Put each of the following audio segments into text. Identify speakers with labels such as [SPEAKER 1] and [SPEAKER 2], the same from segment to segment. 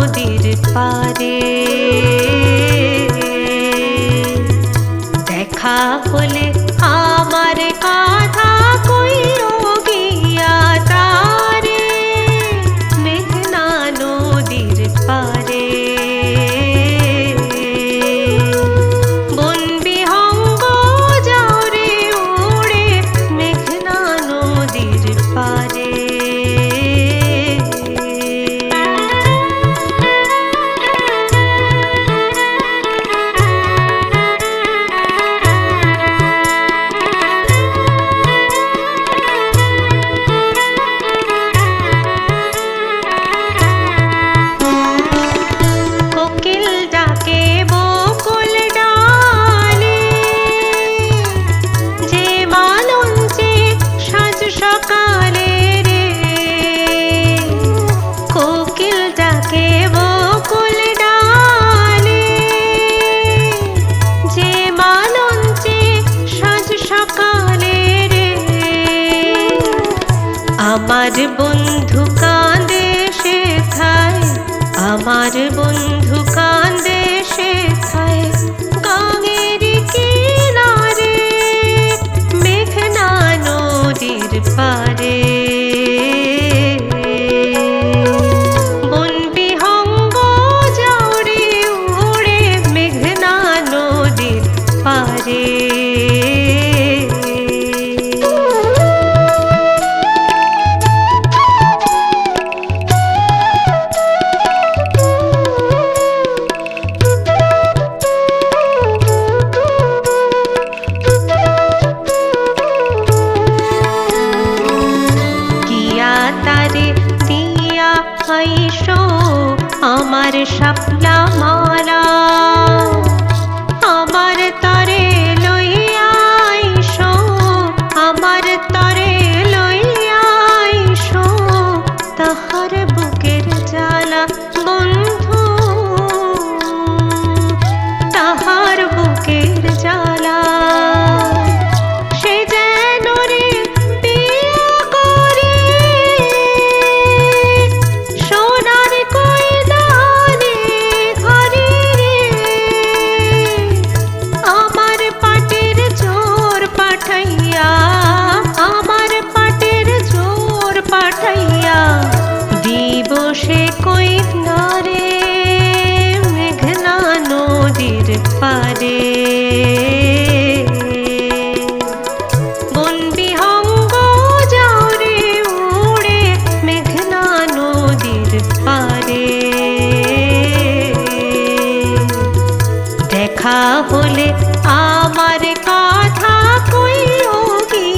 [SPEAKER 1] নদীর পারে। দেখা হলে আমার বন্ধু কাঁদে শেখায় আমার বন্ধু আমার সাপলা মালা বলে আমার কথা কইয়োগি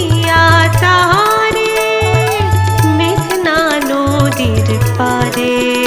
[SPEAKER 1] আচারে মেঘনা নদীর পারে